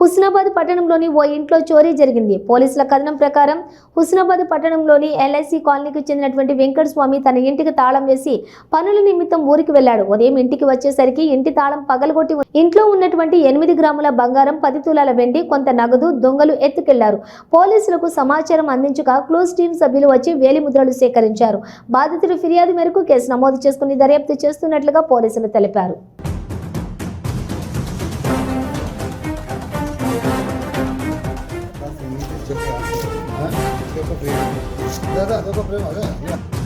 హుస్నాబాద్ పట్టణంలోని ఓ ఇంట్లో చోరీ జరిగింది. పోలీసుల కథనం ప్రకారం హుస్నాబాద్ పట్టణంలోని ఎల్ఐసి కాలనీకి చెందినటువంటి వెంకట స్వామి తన ఇంటికి తాళం వేసి పనుల నిమిత్తం ఊరికి వెళ్ళాడు ఉదయం ఇంటికి వచ్చేసరికి ఇంటి తాళం పగలగొట్టి ఉంది. ఇంట్లో ఉన్నటువంటి ఎనిమిది గ్రాముల బంగారం పది తులాల వెండి కొంత నగదు దొంగలు ఎత్తుకెళ్ళారు. పోలీసులకు సమాచారం అందించగా క్లోజ్ టీం సభ్యులు వచ్చి వేలిముద్రలు సేకరించారు. బాధితులు ఫిర్యాదు మేరకు కేసు నమోదు చేసుకుని దర్యాప్తు చేస్తున్నట్లుగా పోలీసులు తెలిపారు. 来都不亏来来都不亏了来